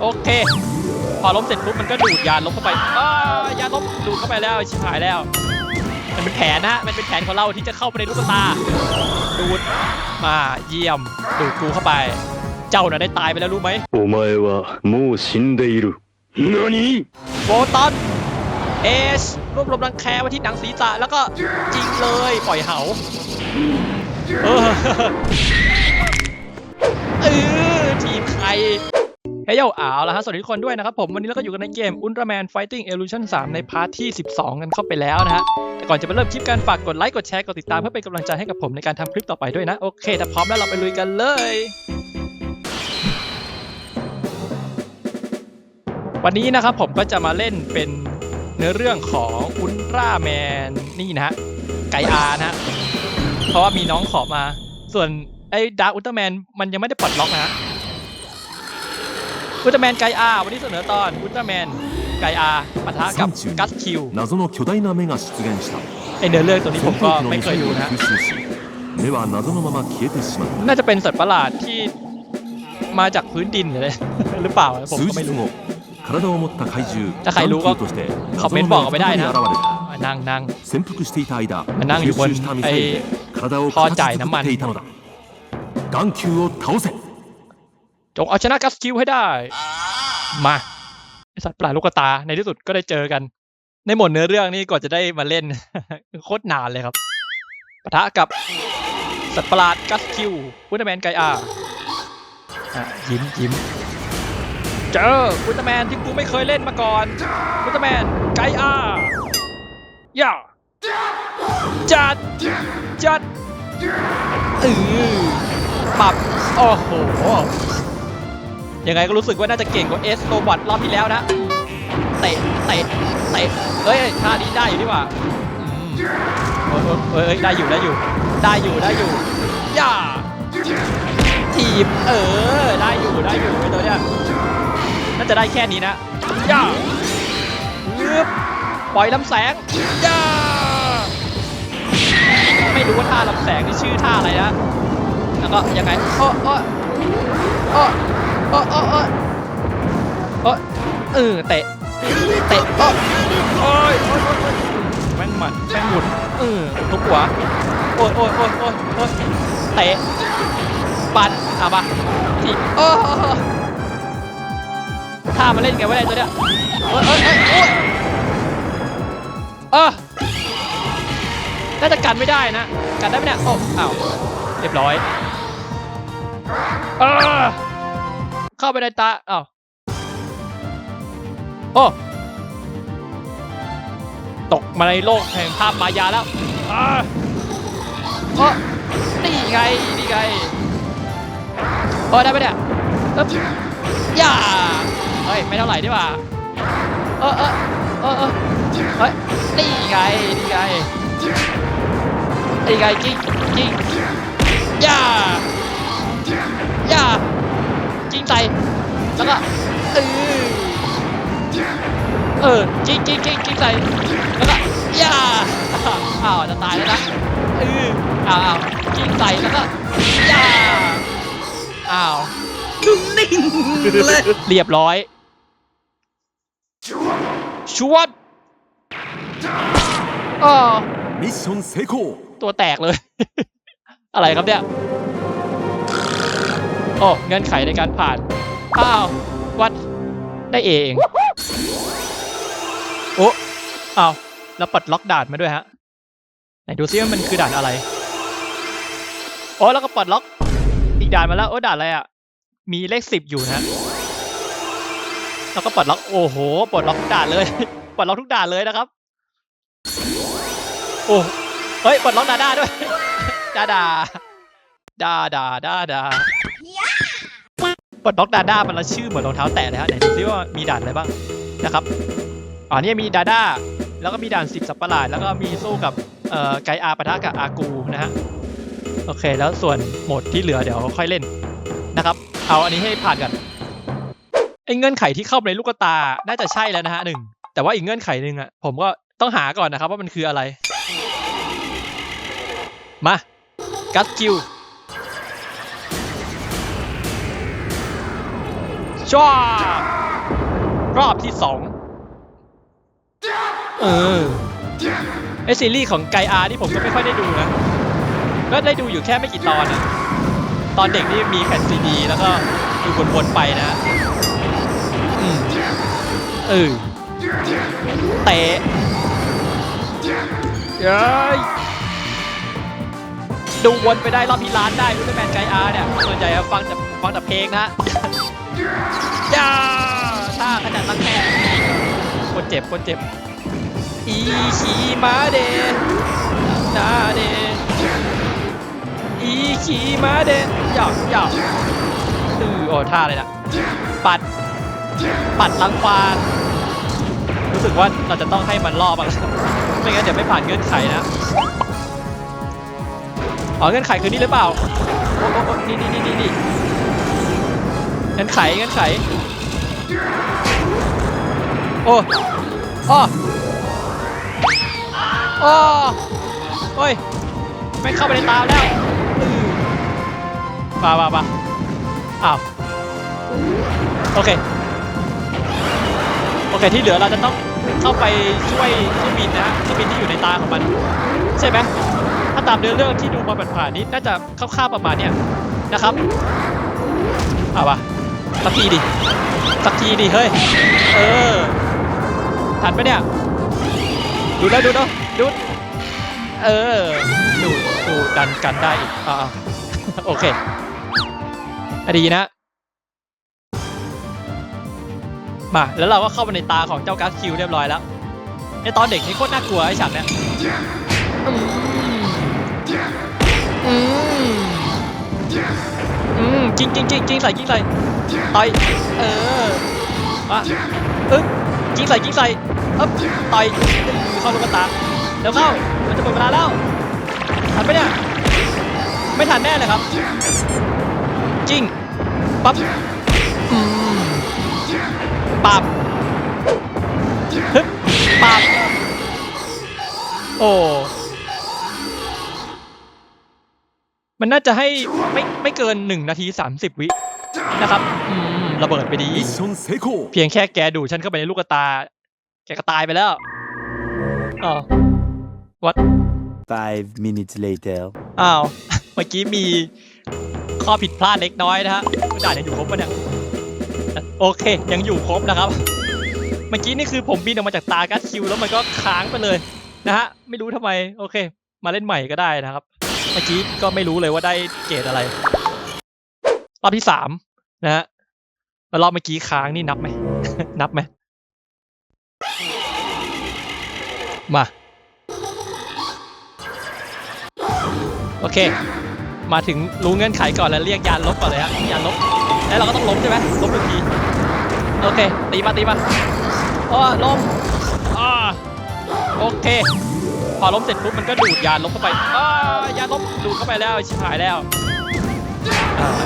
โอเค พอล้มเสร็จปุ๊บมันก็ดูดยานลบเข้าไปอ้ายานลบดูดเข้าไปแล้วชิบหายแล้ว มันเป็นแผนนะ มันเป็นแผนของเราที่จะเข้าไปในลูกตา ดูดมาเยี่ยม ดูดกูเข้าไป เจ้าน่ะได้ตายไปแล้วรู้ไหม お前はもう死んでいる何 โบตอนเอชรวบรวมรังแคไว้ที่หนังศีรษะแล้วก็จริงเลยปล่อยเหาเออเออทีมใคร เฮ้ยโยเอาละฮะสวัสดีทุกคนด้วยนะครับผม วันนี้เราก็อยู่กันในเกม Ultraman Fighting Evolution 3 ในพาร์ทที่ 12 กันเข้าไปแล้วนะฮะ แต่ก่อนจะไปเริ่มคลิปการฝากกดไลค์ กดแชร์ กดติดตามเพื่อเป็นกำลังใจให้กับผมในการทำคลิปต่อไปด้วยนะ โอเค ถ้าพร้อมแล้วเราไปลุยกันเลยวันนี้นะครับผมก็จะมาเล่นเป็นเนื้อเรื่องของอุลตร้าแมนนี่นะฮะไกอานะฮะเพราะว่ามีน้องขอมา ส่วนไอ้ดาร์อุลตร้าแมนมันยังไม่ได้ปลดล็อกนะฮะ อุลตร้าแมนไกอาวันนี้เสนอตอนอุลตร้าแมนไกอาปะทะกับกัสคิว 謎の巨大な目が出現した ไอเนื้อเรื่องตัวนี้ผม 戦 ก็ 闘機の ไม่ ミ เค サ ย イル ดู を นะฮะ 吸収し目は謎のまま消えてしまっ น่าจะเป็นสัตว์ประหลาดที่มาจากพื้นดินหรืออะไร หรือเปล่าผม た数 ก็ไม่ 日 รู้ 後体を持った怪獣ถ้าใครรู้ก็ ガンキューとして คอมเมน 謎 ต์ の บอก 目 เอา が ไปได้ 再び นะ 現れた นั่งนั่ง 潜伏していた間まあなん吸อยู่บน 収したミサイルで体をท่อจ่าย 形 น้ำมั 作 น っていたのだ眼球を倒せ จงเอาชนะกัสคิวให้ได้ มาไอ้สัตว์ประหลาดลูกกระตาในที่สุดก็ได้เจอกัน ในหมดเนื้อเรื่องนี่ก่อนจะได้มาเล่นโคตรนานเลยครับปะทะกับสัตว์ประหลาดกัสคิวอุลตร้าแมนไกอาอะยิ้มยิ้มเจออุลตร้าแมนที่กูไม่เคยเล่นมาก่อนอุลตร้าแมนไกอาย่าจัดจัดเออปรับโอ้โห ยังไงก็รู้สึกว่าน่าจะเก่งกว่าเอสโรบอทรอบที่แล้วนะเตะเตะเตะเฮ้ยท่านี้ได้อยู่นี่หว่าเอ้ยเอ้ยได้อยู่ได้อยู่ ได้อยู่ได้อยู่ย่าทีบเออได้อยู่ได้อยู่ไอ้ตัวเนี้ยน่าจะได้แค่นี้นะย่าปึ๊บปล่อยลำแสงย่าไม่รู้ว่าท่าลำแสงนี่ชื่อท่าอะไรนะแล้วก็ยังไงโอ้โอ้โอ้ โอ้โอ้โอ้โอ้เออเตะเตะโอ้โอ้ยโอ้ยแม่งหมัดแม่งหมุนเออทุบหัวโอ้ยโอ้ยโอ้ยโอ้ยโอ้ยเตะปัดเอาปะทีบโอ้ท่ามาเล่นไงวะเนี่ยตัวเนี้ยโอ้ยโอ้ยโอ้ยโอ้ยเออน่าจะกันไม่ได้นะ กันได้ไหมเนี่ยโอ้อ้าวเรียบร้อยเออ เข้าไปในตาอ้าวโอ้ตกมาในโลกแห่งภาพมายาแล้วอ่าโอ้นี่ไงนี่ไงโอ้ได้ไหมเนี่ยอึ๊บย่าเฮ้ยไม่เท่าไหร่ดีกว่าเออเออเออเออเฮ้ยนี่ไงนี่ไงนี่ไงจริงจริงย่าย่า จิงใส่แล้วก็เออเออจิงจิงจิงจิงใส่แล้วก็ย่าอ้าวจะตายแล้วนะเอออ้าวจิงใส่แล้วก็ย่าอ้าวนิ่งเลยเรียบร้อยชวดอ๋อมิชชั่นเซโคตัวแตกเลย อะไรครับเนี่ย โอ้เงื่อนไขในการผ่านอ้าววัดได้เองโอ้อ้าวแล้วปลดล็อกด่านมาด้วยฮะไหนดูซิว่ามันคือด่านอะไรโอ้แล้วก็ปลดล็อก อีกด่านมาแล้วโอ้ด่านอะไรอะมีเลขสิบอยู่นะฮะแล้วก็ปลดล็อกโอ้โหปลดล็อกทุกด่านเลยปลดล็อกทุกด่านเลยนะครับ โอ้เฮ้ยปลดล็อกดาด้าด้วยดาดาดาดาดาดา ดด็อกดาด้ามันละชื่อเหมือนรองเท้าแตะเลยฮะไหนดูซิว่ามีด่านอะไรบ้างนะครับอ๋อนี่มีดาด้าแล้วก็มีด่านสิบสัปประหลาดแล้วก็มีสู้กับเอ่อไกอาปะทะกับอากูนะฮะโอเค แล้วส่วนโหมดที่เหลือเดี๋ยวค่อยเล่นนะครับ เอาอันนี้ให้ผ่านกันไอ้เงื่อนไขที่เข้าไปในลูกตา น่าจะใช่แล้วนะฮะหนึ่งแต่ว่าอีกเงื่อนไขหนึ่งอะผมก็ต้องหาก่อนนะครับว่ามันคืออะไร มากัสคิว จ้ารอบที่สองเออไอซีรีส์ของไกอาร์ที่ผมก็ไม่ค่อยได้ดูนะ ก็ได้ดูอยู่แค่ไม่กี่ตอนนะตอนเด็กนี่มีแผ่นซีดี แล้วก็ดูวนๆไปนะอืมเออเตะเย้ยดูวนไปได้รอบที่ร้านได้อุลตร้าแมนไกอาร์เนี่ยส่วนใหญ่อะฟังแต่ฟังแต่เพลงนะ จ้าถ้าขนาดตั้งแค่คนเจ็บคนเจ็บ อีขีมาเดนนาเดนอีขีมาเดนหยอกหยอกอือโอ้ท่าเลยนะปัด ปัดลังควานรู้สึกว่าเราจะต้องให้มันรอบบ้างไม่งั้นเดี๋ยวไม่ผ่านเงื่อนไขนะอ๋อเงื่อนไขคือนี่หรือเปล่าโอ้โอ้โอ้นี่นี่นี่นี่ งื่อนไขงื่อนไขโอ้อ้อโอ้โอ้ยไม่เข้าไปในตาแล้วอือมามามาอ้าว โอเค โอเค ที่เหลือเราจะต้องเข้าไปช่วยเครื่องบินนะฮะเครื่องบินที่อยู่ในตาของมัน ใช่ไหมถ้าตามเนื้อเรื่องที่ดูมาผ่านๆนี้น่าจะคร่าวๆประมาณเนี้ยนะครับ เอาวะ สักทีดิ สักทีดิ เฮ้ย เออ ทันไหมเนี่ย ดูแล้วดูแล้วดู เออ ดูดูดันกันได้อีกอ่าโอเคอดีนะ มา แล้วเราก็เข้าไปในตาของเจ้ากัสคิวเรียบร้อยแล้วในตอนเด็กนี่โคตรน่ากลัวไอ้ฉากเนี้ยอืมอืมอืมจริงจริงจริงจริงใส่จริงใส่ ต่อยเออมาอึ๊บจริงใส่จริงใส่อึ๊บต่อยเข้าลูกตาเดี๋ยวเข้ามันจะหมดเวลาแล้วทันไหมเนี่ยไม่ทันแน่เลยครับ จริงปั๊บปับฮึบปั๊บโอ้มันน่าจะให้ไม่ไม่เกิน1นาที30วิ นะครับ อืม ระเบิดไปดี ミッション成功 เพียงแค่แกดูดฉันเข้าไปในลูกตา แกก็ตายไปแล้วอ๋อ what Five minutes later. อ้าว เมื่อกี้มีข้อผิดพลาดเล็กน้อยนะฮะด่านยังอยู่ครบปะเนี่ย โอเค ยังอยู่ครบนะครับ เมื่อกี้นี่คือผมบินออกมาจากตากัสคิวแล้วมันก็ค้างไปเลยนะฮะ ไม่รู้ทำไม โอเค มาเล่นใหม่ก็ได้นะครับ เมื่อกี้ก็ไม่รู้เลยว่าได้เกรดอะไร รอบที่สาม นะฮะแล้วรอบเมื่อกี้ค้างนี่นับไหม นับไหม มา โอเค มาถึงรู้เงื่อนไขก่อนแล้วเรียกยานลบก่อนเลยฮะยานลบ แล้วเราก็ต้องล้มใช่ไหมล้มหนึ่งที โอเค ตีมาตีมาโอ้ล้มอ่าโอเค พอล้มเสร็จปุ๊บมันก็ดูดยานลบเข้าไปอ่ายานลบดูดเข้าไปแล้วชิบหายแล้ว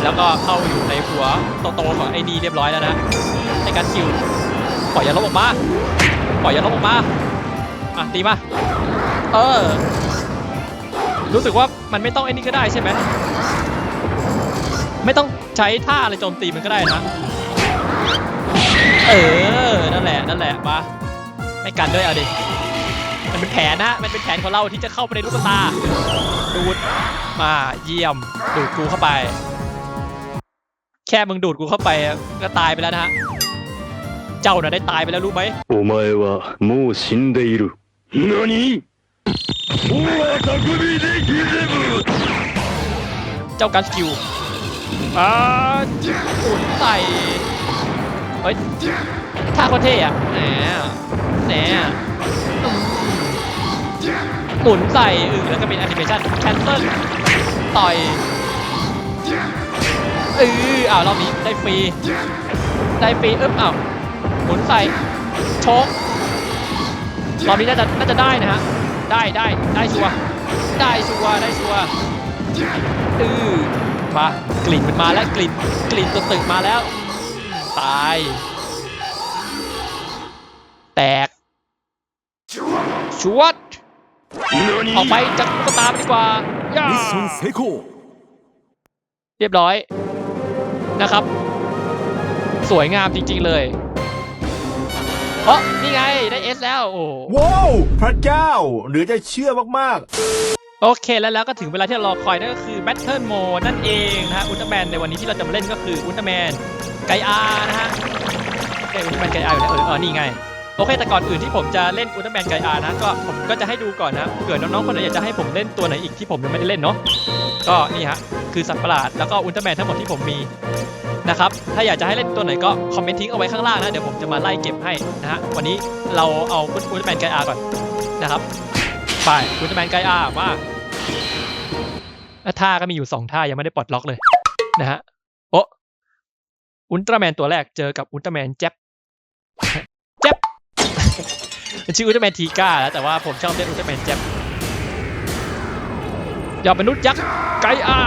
แล้วก็เข้าอยู่ในหัวโตๆของไอ้ดีเรียบร้อยแล้วนะในการคิวปล่อยยาลบออกมาปล่อยยาลบออกมาอะตีมาเออรู้สึกว่ามันไม่ต้องไอ้นี่ก็ได้ใช่ไหมไม่ต้องใช้ท่าอะไรโจมตีมันก็ได้นะเออนั่นแหละนั่นแหละมาไม่กันด้วยเอาดิ เป็นแผนนะ มันเป็นแผนของเราที่จะเข้าไปในลูกตา ดูด มา เยี่ยม ดูดกูเข้าไป แค่มึงดูดกูเข้าไปก็ตายไปแล้วนะฮะ เจ้าน่ะได้ตายไปแล้วรู้ไหม お前はもう死んでいる。何大匠でギゼブ เจ้าการสกิลอ่าอุ่นใส่ เฮ้ยท่าโคตรเท่อะแหนแหนอืม หมุนใส่อึ่งแล้วก็เป็นแอนิเมชันแคนเซิลต่อยเอออ้าวรอบนี้ได้ฟรีได้ฟรีอึ๊บอ้าวหมุนใส่ชกรอบนี้น่าจะน่าจะได้นะฮะได้ได้ได้ชัวได้ชัวได้ชัวอือมากลิ่นมันมาแล้วกลิ่นกลิ่นตัวตึกมาแล้ว ตาย แตกชวด เอาไปจากตุ๊กตาดีกว่าย่าเรียบร้อยนะครับ สวยงามจริง ๆ เลยเอ้อนี่ไง ได้เอสแล้ว โอ้ว้าวพระเจ้าเหลือจะเชื่อมากๆโอเคแล้วแล้วก็ถึงเวลาที่เรารอคอยนั่นก็คือ Battle Mode นั่นเองนะฮะอุลตร้าแมนในวันนี้ที่เราจะมาเล่นก็คืออุลตร้าแมนไกอานะฮะไออุลตร้าแมนไกอาอยู่แล้วเออนี่ไง โอเคแต่ก่อนอื่นที่ผมจะเล่นอุลตร้าแมนไกอานะก็ผมก็จะให้ดูก่อนนะเผื่อน้องๆคนไหนอยากจะให้ผมเล่นตัวไหนอีกที่ผมยังไม่ได้เล่นเนาะก็นี่ฮะคือสัตว์ประหลาดแล้วก็อุลตร้าแมนทั้งหมดที่ผมมีนะครับถ้าอยากจะให้เล่นตัวไหนก็คอมเมนต์ทิ้งเอาไว้ข้างล่างนะเดี๋ยวผมจะมาไล่เก็บให้นะฮะวันนี้เราเอาอุลตร้าแมนไกอาก่อนนะครับไปอุลตร้าแมนไกอาว่าท่าก็มีอยู่สองท่ายังไม่ได้ปลดล็อกเลยนะฮะโอะอุลตร้าแมนตัวแรกเจอกับอุลตร้าแมนแจ็บแจ็บเป็น ชื่ออุลตร้าแมนทีก้าแล้วแต่ว่าผมชอบเรียกอุลตร้าแมนแจ็บยอดมนุษย์ยักษ์ไกอา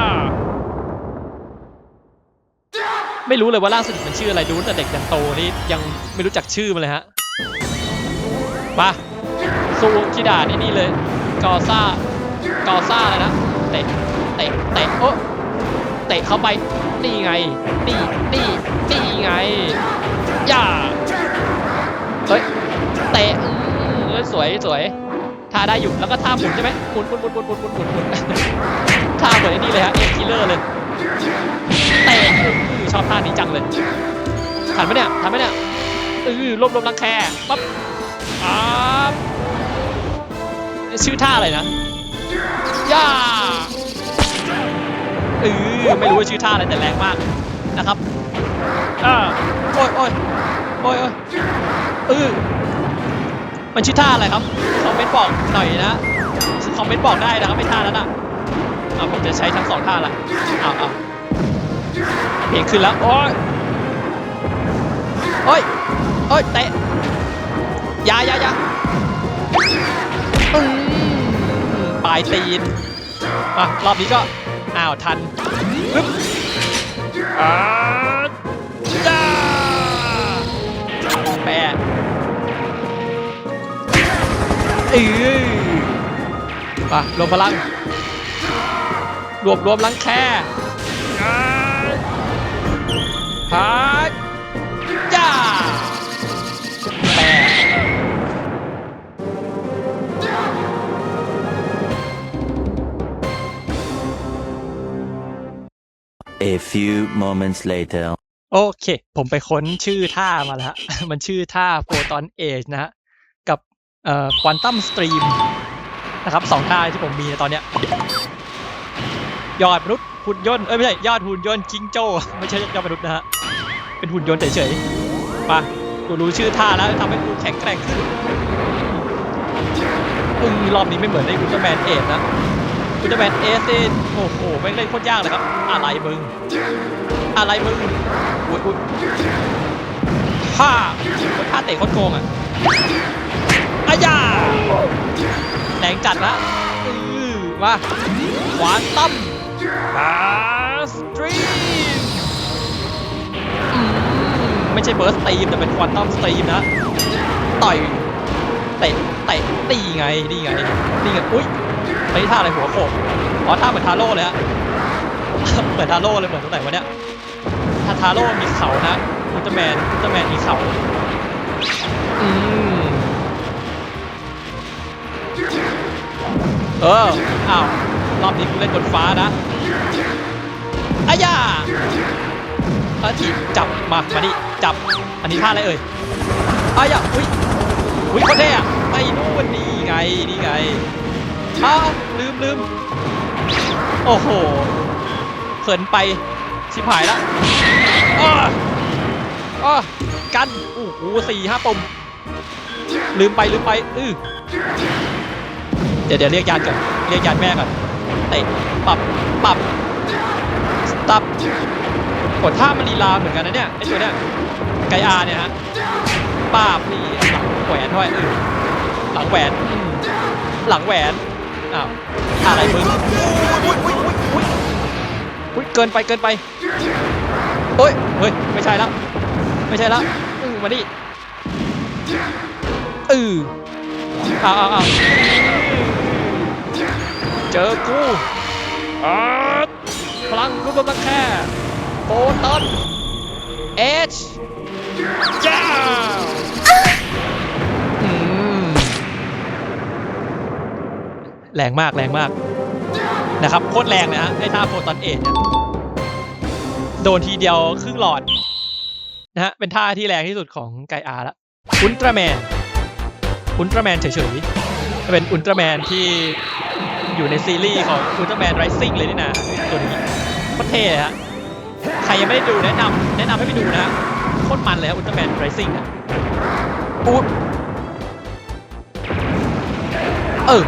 ไม่รู้เลยว่าล่าสุดมันชื่ออะไรดูแต่เด็กยันโตนี่ยังไม่รู้จักชื่อมันเลยฮะมาสู้ที่ด่านี่นี่เลย กอซ่ากอซ่าเลยนะเตะเตะเตะโอ้เตะเข้าไปนี่ไงนี่นี่นี่ไงย่า วยสวยท่าได้อยู่แล้วก็ท่าหมุนใช่ไหมหมุนหมุนหมุนหมุนหมุนหมุนหมุนหมุนท่าเหมือนไอ้นี่เลยฮะเอ็กซ์คิลเลอร์เลยเตะอื้อชอบท่านี้จังเลยทันไหมเนี่ยทันไหมเนี่ยเออลบลบรังแคปั๊บอ่าชื่อท่าอะไรนะย่าเออไม่รู้ว่าชื่อท่าอะไรแต่แรงมากนะครับอ่าโอ้ยโอ้ยโอ้ยโอ้ยเออ มันชื่อท่าอะไรครับคอมเมนต์บอกหน่อยนะคอมเมนต์บอกได้นะครับไม่ท่าแล้วนะเอาผมจะใช้ทั้งสองท่าละเอาวอ้าเพลงขึ้นแล้วโอ้ยโอ้ยโอ้ยเตะอยาอยาอยาอืมปลายตีนอะรอบนี้ก็อ้าวทันปึ๊บอ้า เออมารวมพลัง รวบรวมลังแค่อ่าฮาจ้าแปะ A few moments later. โอเค ผมไปค้นชื่อท่ามาแล้วฮะมันชื่อท่า Photon Age นะฮะกับ เอ่อ Quantum Stream นะครับสองท่าที่ผมมีในตอนเนี้ยยอดมนุษย์หุ่นยนต์เอ้ยไม่ใช่ยอดหุ่นยนต์จิงโจ้ ไม่ใช่ยอดมนุษย์นะฮะเป็นหุ่นยนต์เฉยๆมากูรู้ชื่อท่าแล้วทำให้กูแข็งแกร่งขึ้นอืมรอบนี้ไม่เหมือนในอุลตร้าแมนเอทนะอุลตร้าแมนเอทนี่โอ้โหแม่เล่นโคตรยากเลยครับ อะไรมึง อะไรมึงอุ้ยอุ้ยท่าโอ้ยท่าเตะโคตรโกงอะายาแรงจัดละมาขวานตั้มบาสตรีมไม่ใช่เบิร์สตีมแต่เป็นควอนตัมสตรีมนะ ต่อยเตะเตะตีไงนี่ไงนี่ไงอุ้ยไอ้ท่าอะไรหัวโขกอ๋อท่าเหมือนทาโร่เลยฮะเหมือนทาโร่เลยเหมือนตรงไหนวะเนี่ยทาทาโร่มีเขานะอุลตร้าแมนอุลตร้าแมนมีเขาอืม เออ อ้าว รอบนี้กูเล่นบนฟ้านะอายาอาทีจับมา มาดิจับ อันนี้ท่าอะไรเอ่ยอายาอุ้ย อุ้ยเขาเท่อะไอ้นู่นนี่ไง นี่ไงอ้าวลืมลืมโอ้โหเขินไป ชิบหายล้วอ้ออ้อกัน โอ้โหสี่ห้าปุ่มลืมไปลืมไป อื้อ เดี๋ยวเดี๋ยวเรียกยานก่อนเรียกยานแม่ก่อนเตะปรับปรับสตับกดท่ามันลีลาเหมือนกันนะเนี่ยไอ้ตัวเนี้ยไกอาเนี่ยฮะป้าบนี่หลังแหวนด้วยเออหลังแหวนอืมหลังแหวนอ้าวท่าอะไรมึงเกินไปเกินไปโอ้ยเฮ้ยไม่ใช่แล้วไม่ใช่แล้วมาดิอือเอาเอาเอา เจอกูอาพลังรูปแบบแค่โฟตอนเอชจ้าอืมแรงมากแรงมากนะครับโคตรแรงเลยฮะไอ้ท่าโฟตอนเอทเนี่ยโดนทีเดียวครึ่งหลอดนะฮะเป็นท่าที่แรงที่สุดของไกอาละอุลตร้าแมนอุลตร้าแมนเฉยๆเป็นอุลตร้าแมนที่ อยู่ในซีรีส์ของอุลตร้าแมนไรซิ่งเลยนี่นะตัวนี้โคตรเท่ฮะใครยังไม่ได้ดูแนะนำแนะนำให้ไปดูนะโคตรมันเลยอุลตร้าแมนไรซิ่งอะอุ๊ยเออ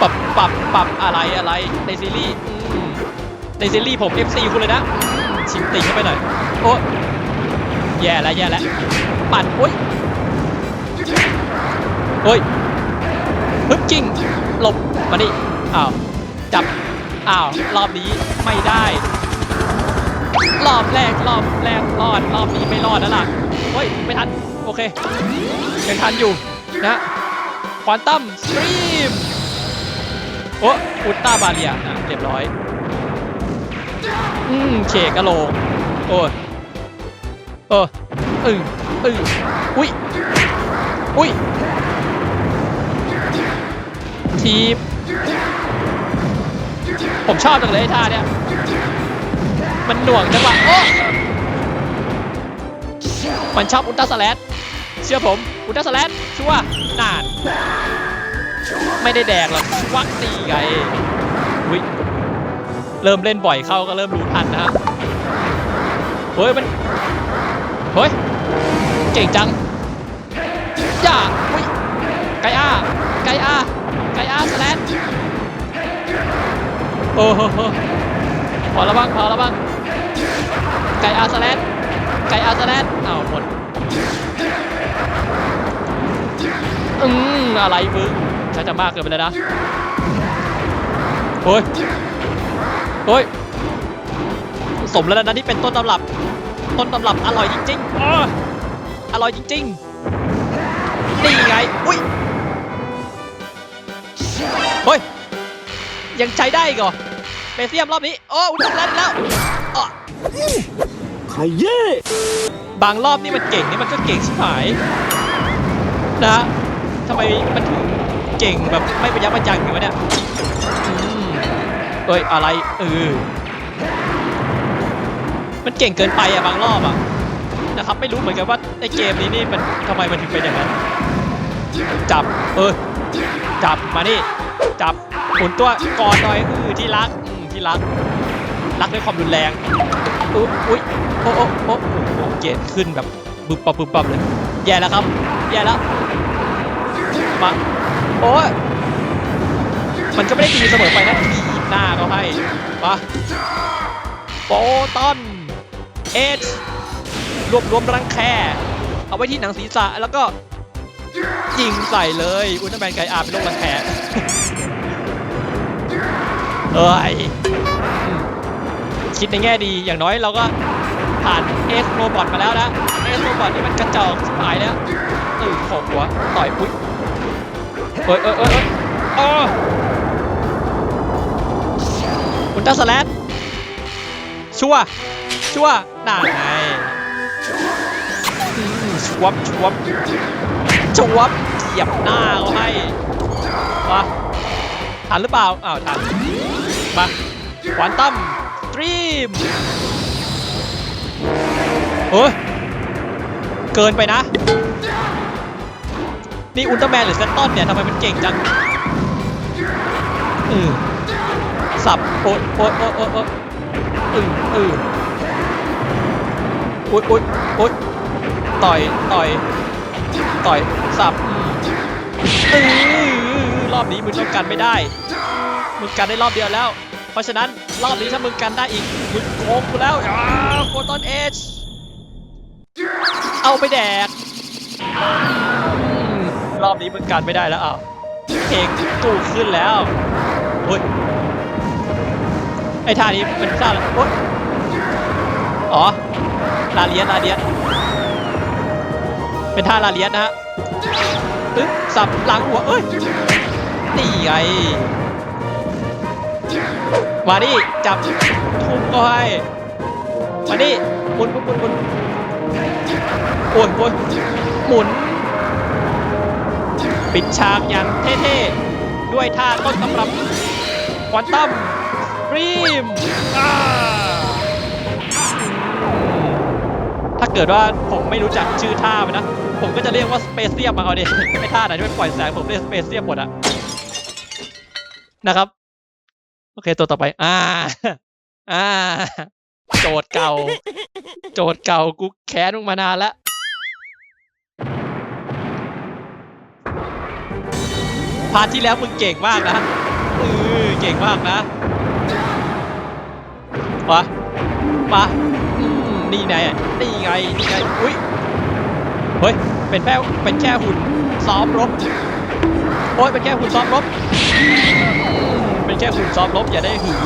ปรับปรับปรับอะไรอะไรในซีรีส์ในซีรีส์ผม FC คุณเลยนะชิมติเข้าไปหน่อยโอ้แย่แล้วแย่แล้วปั่นโอ้ยเฮ้ยฮึบจริงหลบมาดิ อ้าว จับ อ้าว รอบนี้ไม่ได้ รอบแรกรอบแรกรอด รอบนี้ไม่รอดแล้วล่ะ เฮ้ย ไม่ทัน โอเคยังทันอยู่นะควอนตัมสตรีม โอ้อุลตราบาเรียนะเรียบร้อย อืมเคกะโลกโอ้เอออึ้งอึ้งอุ้ย อุ้ยทีบ ผมชอบจังเลยท่าเนี้ย มันหน่วงจังหวะโอ้มันชอบอุลตร้าสแลดเชื่อผมอุลตร้าสแลดชัวร์นาน ไม่ได้แดกหรอกวักตีไงวิเริ่มเล่นบ่อยเข้าก็เริ่มรู้ทันนะฮะเฮ้ยมันเฮ้ยเก่งจังย่าอุ้ยไกอาไกอาไกอาสแลน โอ้โหพอแล้วบ้างพอแล้วบ้างไกอาสแลนไกอาสแลนอ้าวหมดอืมอะไรมึงใช้จะมากเกินไปแล้วนะเฮ้ยเฮ้ยสมแล้วนะที่เป็นต้นตำรับ ต้นตำรับอร่อยจริงๆออร่อยจริงๆนี่ไง อุ้ย ยังใช้ได้อีกเหรอเปเซียมรอบนี้ โอ้อุลตร้าแล้วแล้วอ้อขยเย่บางรอบนี่มันเก่งนี่มันก็เก่งชิบหาย นะทำไมมันถึงเก่งแบบไม่ประยับประยังอย่างวะเนี่ยเอ้ยอะไรเออมันเก่งเกินไปอะบางรอบอะนะครับไม่รู้เหมือนกันว่าในเกมนี้นี่มันทำไมมันถึงเป็นอย่างนั้นจับเออจับมานี่จับ หมุนตัวกอดหน่อยอือที่รักอืมที่รัก รักด้วยความรุนแรงอุ๊ยอุ๊ยโอ้โอ้โอ้โอ้เกตขึ้นแบบบึบปับบึบปับเลย แย่แล้วครับ แย่แล้ว มา โอ้ยมันก็ไม่ได้ดีเสมอไปนะทีบหน้าเขาให้ มาโปตอนเอชรวบรวมรังแค เอาไว้ที่หนังศีรษะแล้วก็ยิงใส่เลย อุลตร้าแมนไกอาเป็นโรครังแค เอ้ยคิดในแง่ดีอย่างน้อยเราก็ผ่านเอสโรบอทมาแล้วนะเอสโรบอทนี่มันกระจอกชิบหายแล้วเออโขกหัวต่อยอุ้ยเอ้ยเอ้ยเอ้ยเอ้ยอ้ออุลตร้าสแลดชัวชัวร์น่าไงชวบชวบชวบเหยียบหน้าเขาให้มา ทันหรือเปล่า อ้าว ทัน มาควอนตั้มสตรีมเฮ้ย เกินไปนะ นี่อุลตร้าแมนหรือเซนตอนเนี่ยทำไมมันเก่งจังอือสับ โอ๊ยโอ๊ยโอ๊ยโอ๊ยโอ๊ยอืออือโอ๊ยโอ๊ยโอ๊ยต่อย ต่อย ต่อย สับอือ อือรอบนี้มึงต้องกันไม่ได้ มึงกันได้รอบเดียวแล้ว เพราะฉะนั้นรอบนี้ถ้ามึงกันได้อีก มึงโกงกูแล้วอ้าวโคตอนเอชเอาไปแดก รอบนี้มึงกันไม่ได้แล้วอ้าวเพลงตู้ขึ้นแล้วโอ้ยไอ้ท่านี้เป็นท่าอะไรโอ๊ยอ๋อลาเลียนลาเลียนเป็นท่าลาเลียนนะฮะปึ๊บสับหลังหัวเอ้ย นี่ไง มาดิจับทุ่มก็ให้ มาดิหมุนหมุนหมุนหมุนโอ้ยโอ้ยหมุน ปิดฉากอย่างเท่ๆ ด้วยท่าต้นตำรับควอนตัมรีมถ้าเกิดว่าผมไม่รู้จักชื่อท่ามันนะ ผมก็จะเรียกว่าสเปเซียมมาเอาดิไม่ท่าไหนที่มันปล่อยแสงผมเรียกสเปเซียมหมดอะ นะครับ โอเคตัวต่อไป อ่า อ่า โจทย์เก่า โจทย์เก่ากูแค้นมึงมานานแล้วพาร์ทที่แล้วมึงเก่งมากนะเออเก่งมากนะมามาอืมนี่ไงนี่ไง นี่ไง อุ้ย เฮ้ย เป็นแค่เป็นแค่หุ่นซ้อมรบ โอ้ยเป็นแค่หุ่นซ้อมรบเป็นแค่หุ่นซ้อมรบอย่าได้หือ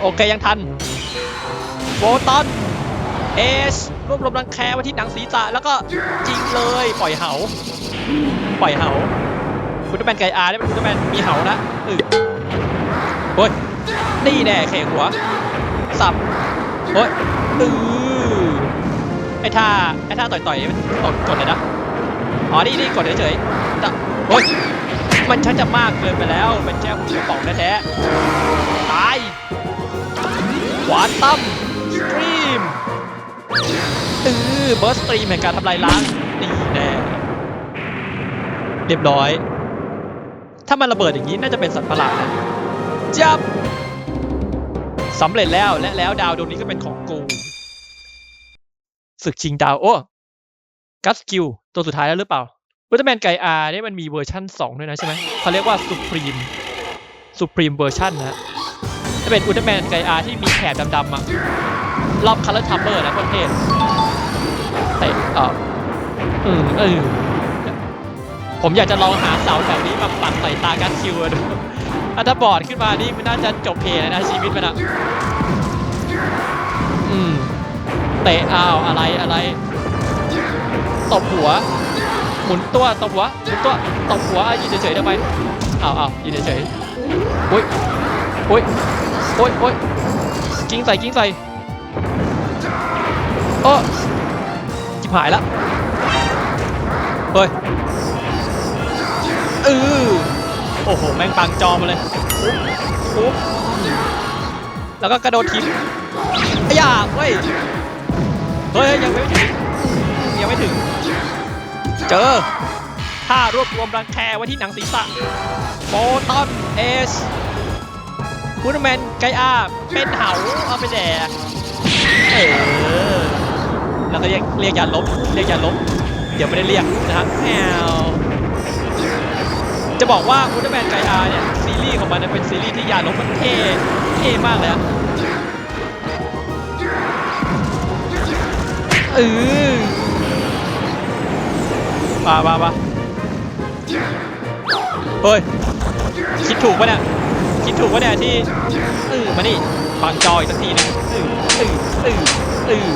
โอเคยังทันโฟตอนเอชรวบรวมรังแคไว้ที่หนังศีรษะแล้วก็ยิงเลยปล่อยเหา ปล่อยเหาคุณแมนไก่อาร์ได้เป็นคุณแมนมีเหานะอือโอ้ยนี่แน่เขกหัว สับโอ้ยอือไอ้ท่าไอ้ท่าต่อยๆมันกดกดเลยนะ อ๋อ นี่นี่กดเฉยๆ ฮ้ยมันชักจะมากเกินไปแล้วเป็นแค่หุ่นกระป๋องแท้ๆตายขวาตั้มสตรีมเออเบิร์สตรีมแห่งการทำลายล้างนี่แน่เรียบร้อย ถ้ามันระเบิดอย่างนี้น่าจะเป็นสัตว์ประหลาดนะจับสำเร็จแล้วและแล้วดาวดวงนี้ก็เป็นของกูศึกชิงดาว โอ้กัสกิลตัวสุดท้ายแล้วหรือเปล่า อุลตร้าแมนไกอาร์เนี่ยมันมีเวอร์ชั่น 2 ด้วยนะใช่ไหมเขาเรียกว่าสุพรีมสุพรีมเวอร์ชันนะจะเป็นอุลตร้าแมนไกอาร์ที่มีแถบดำๆอะรอบคัลเลอร์ทัมเบอร์นะโคนเทศเตะเออเออเออผมอยากจะลองหาเสาแถวนี้มาปักใส่ตากัสคิวอะดูอะถ้าบอดขึ้นมานี่มันน่าจะจบเพลนะชีวิตมันอะอืมเตะอ้าวอะไรอะไรตบหัว หมุนตัวตบหัวหมุนตัวตบหัวอะยืนเฉยๆทำไมเอาวอ้ายืนเฉยๆโอ้ยโอ้ยโอ้ยโอ้ยกิ้งใส่กิ้งใส่โอ้จิบหายละเฮ้ยเออโอ้โห แม่งปังจอมาเลยปุ๊บปุ๊บแล้วก็กระโดดทิ้งอ้ยาเฮ้ยเฮ้ยยังไม่ถึงยังไม่ถึง เจอท่ารวบรวมรังแคไว้ที่หนังศีรษะโฟตอนเอสคูนแมนไกอาเป็นเหาเอาไปแดกเออแล้วก็เรียกเรียกยาลบเรียกยาลบเดี๋ยวไม่ได้เรียกนะฮะแอวจะบอกว่าอุลตร้าแมนไกอาเนี่ยซีรีส์ของมันเนยเป็นซีรีส์ที่ยาลบมันเท่เท่มากเลยอะเออ มามามาเฮ้ย คิดถูกปะเนี่ย คิดถูกปะเนี่ยที่เออมานี่ฟังจออีกสักทีนึงเออเออเออเออ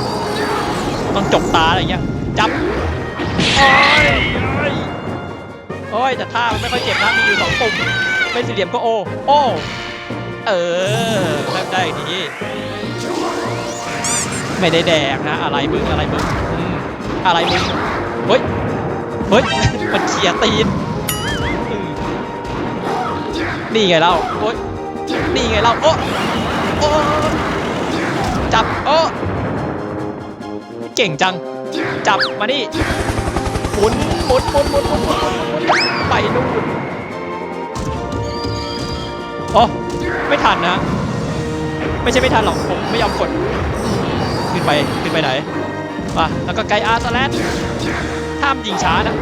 ต้องจกตาอะไรเงี้ย จับโอ้ยโอ้ยโอ้ยแต่ท่ามันไม่ค่อยเจ็บนะ มีอยู่สองปุ่มเป็นสี่เหลี่ยมก็โอ โอ เออทำได้ดีไม่ได้แดกนะ อะไรมึง อะไรมึงอืมอะไรมึง เฮ้ย เฮ้ย มันเขี่ยตีน นี่ไงเล่าโอ๊ยนี่ไงเล่าโอ๊ะโอ๊จับโอ๊เก่งจัง จับมานี่หมุนหมุนหมุนหมุนหมุนหมุนไปนู่นโอ้ไม่ทันนะ ไม่ใช่ไม่ทันหรอก ผมไม่ยอมกด ขึ้นไป ขึ้นไปไหนป่ะแล้วก็ไกลอาร์ซแลนามยิงช้านะ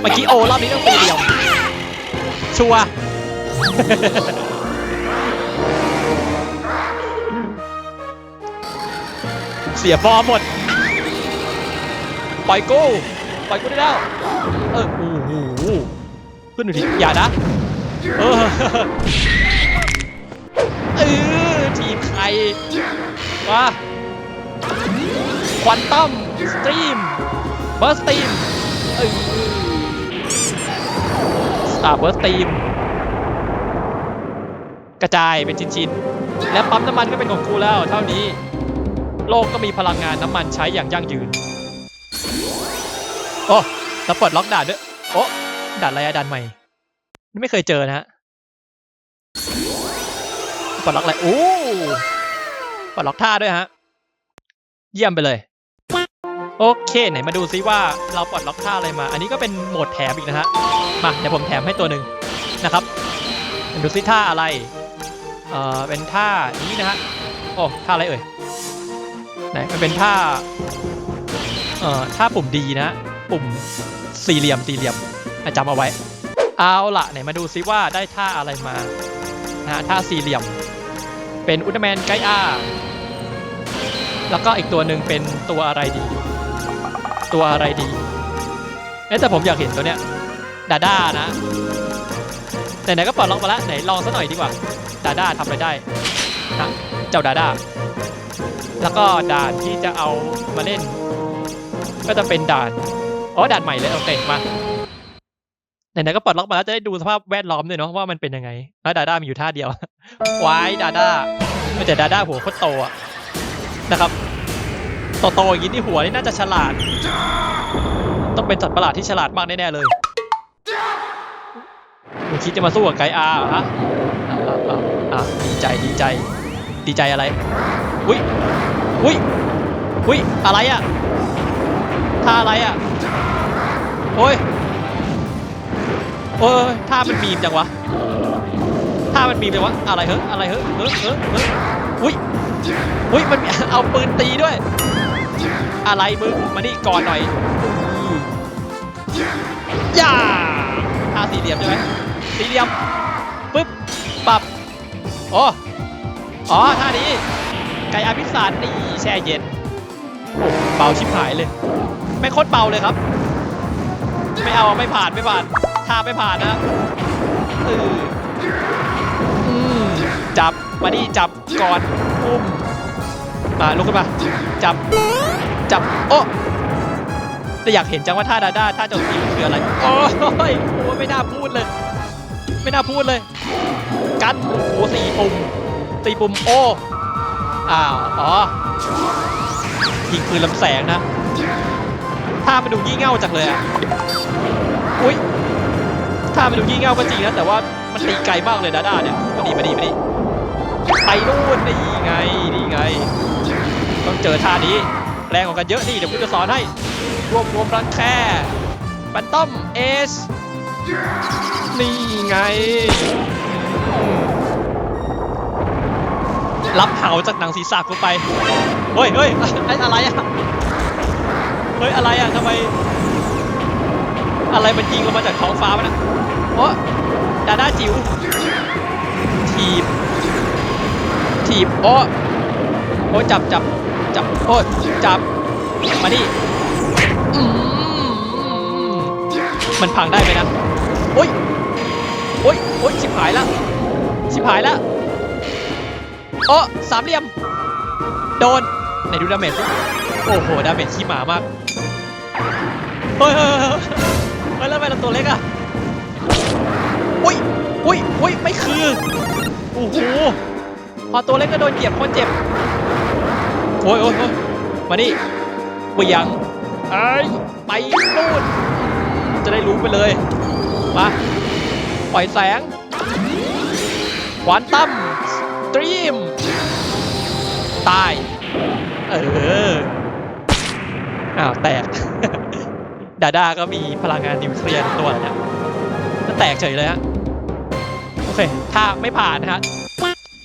เมื่อกี้โอรอบนี้ต้องเดียว ชัวเสียฟอร์มหมด ปล่อยกู ปล่อยกูได้แล้ว เออโอ้โหขึ้นหนึ่ทีอย่านะ เออเออทีมใครมาควอนตัม สตรีมเบิร์สตรีมเออสตาร์เบิร์สตรีมกระจายเป็นชิ้นๆ และปั๊มน้ำมันก็เป็นของกูแล้ว เท่านี้ โลกก็มีพลังงานน้ำมันใช้อย่างยั่งยืน โอ้แล้วปลดล็อกด่านด้วย โอ้ด่านอะไรอะด่านใหม่นี่ไม่เคยเจอนะฮะปลดล็อกอะไร โอ้ปลดล็อกท่าด้วยฮะ เยี่ยมไปเลย โอเค ไหนมาดูซิว่าเราปลดล็อกท่าอะไรมา อันนี้ก็เป็นโหมดแถมอีกนะฮะ มาเดี๋ยวผมแถมให้ตัวหนึ่งนะครับมาดูซิท่าอะไร เอ่อ เป็นท่านี้นะฮะ โอ้ ท่าอะไรเอ่ย ไหน มันเป็นท่า เอ่อ ท่าปุ่มดีนะ ปุ่มสี่เหลี่ยมสี่เหลี่ยมอะจำเอาไว้ เอาละไหนมาดูซิว่าได้ท่าอะไรมานะฮะท่าสี่เหลี่ยม เป็นอุลตร้าแมนไกอาแล้วก็อีกตัวหนึ่งเป็นตัวอะไรดี ตัวอะไรดีเอ๊แต่ผมอยากเห็นตัวเนี้ยดาด้านะไหนๆก็ปลดล็อกมาแล้วไหนลองสักหน่อยดีกว่าดาด้าทำอะไรได้นะเจ้าดาด้าแล้วก็ด่านที่จะเอามาเล่น ก็จะเป็นด่านอ๋อด่านใหม่เลยโอเคมาไหนๆก็ปลดล็อกมาแล้วจะได้ดูสภาพแวดล้อมด้วยเนาะว่ามันเป็นยังไงแล้วดาด้ามีอยู่ท่าเดียววายดาด้าม่แต่ดาด้าหัวโคตรโตอะนะครับ โตๆอย่างนี้นี่หัวนี่น่าจะฉลาด ต้องเป็นสัตว์ประหลาดที่ฉลาดมากแน่ๆเลยมึงคิดจะมาสู้กับไกอาหรอฮะอะดีใจดีใจ ดีใจอะไร อุ้ยอุ้ยอุ้ยอะไรอะท่าอะไรอะโอ้ยโอ้ยท่ามันบีมจังวะท่ามันบีมจังวะอะไรเฮ้ยอะไรเฮ้ยเฮ้ยเฮ้ยเฮ้ยอุ้ยอุ้ยมันเอาปืนตีด้วย อะไรมึง มานี่ก่อนหน่อยย่าท่าสี่เหลี่ยมใช่ไหมสี่เหลี่ยมปึ๊บปับโอ้อ๋อท่านี้ ไก่อาพิสานนี่แช่เย็นเบาชิบหายเลย ไม่โคตรเบาเลยครับ ไม่เอาไม่ผ่านไม่ผ่านท่าไม่ผ่านนะอออืมจับมาดิจับก่อนอุ้ม มาลุกขึ้นมา จับ จับ โอ้แต่อยากเห็นจังว่าท่าดาด้าท่าโจมตีมคืออะไร โอ้ยโอ้ไม่น่าพูดเลย ไม่น่าพูดเลย กันโอ้โหสี่ปุ่มสี่ปุ่ม โอ้ อ้าว อ๋อยิงปืนลำแสงนะท่ามันดูงี่เง่าจังเลยอะ อุ้ยถ้ามันดูยี่เง่าก็จริงนะแต่ว่ามันตีไกลมากเลยดาด้าเนี่ยมาดีมาดีมาดีไปนู่นนี่ไงนี่ไง ต้องเจอท่านี้แรงกว่ากันเยอะนี่เดี๋ยวผมจะสอนให้รวบรวมรังแค่ปันต้อมเอสนี่ไง รับเหาจากหนังศีรษะกูไป เฮ้ยเฮ้ยอะไรอะเฮ้ยอะไรอะทำไม อะไรมันยิงลงมาจากท้องฟ้าวะนะโอ้ดาด้าจิ๋วถีบถีบโอ้โอ้จับจับ จับโอ้จับ มาดิมันพังได้ไหมนะ โอ้ย โอ้ย โอ้ยชิบหายละ ชิบหายละโอ้สามเหลี่ยม โดน ไหนดูดาเมจสิโอ้โห ดาเมจขี้หมามาก เฮ้ยเฮ้ยเฮ้ยแล้วทำไมเราตัวเล็กอะอุ้ยอุ้ยอุ้ยไม่คือ โอ้โห พอตัวเล็กก็โดนเหยียบคนเจ็บ โอ้ยโอ้ยโอ้ยมาดิเบียงไอ้ไปนู่นจะได้รู้ไปเลย มา ปล่อยแสงควานตั้มสตรีม ตาย เออ อ้าว แตก ดาด้าก็มีพลังงานนิวเคลียร์ตัวนะก็แตกเฉยเลยฮะ โอเค ถ้าไม่ผ่านนะฮะ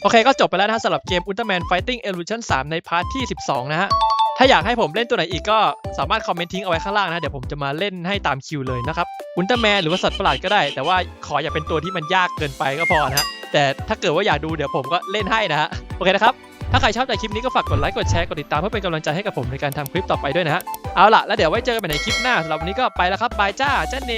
โอเคก็จบไปแล้วนะฮะสำหรับเกม Ultraman Fighting Evolution 3 ในพาร์ทที่ 12 นะฮะ ถ้าอยากให้ผมเล่นตัวไหนอีกก็สามารถคอมเมนต์ทิ้งเอาไว้ข้างล่างนะ เดี๋ยวผมจะมาเล่นให้ตามคิวเลยนะครับ อุลตร้าแมนหรือว่าสัตว์ประหลาดก็ได้ แต่ว่าขออย่าเป็นตัวที่มันยากเกินไปก็พอนะฮะ แต่ถ้าเกิดว่าอยากดูเดี๋ยวผมก็เล่นให้นะฮะ โอเคนะครับ ถ้าใครชอบใจคลิปนี้ก็ฝากกดไลค์ กดแชร์ กดติดตามเพื่อเป็นกำลังใจให้กับผมในการทำคลิปต่อไปด้วยนะฮะ เอาล่ะแล้วเดี๋ยวไว้เจอกันใหม่ในคลิปหน้าสำหรับวันนี้ก็ไปแล้วครับบายจ้าจ้าเน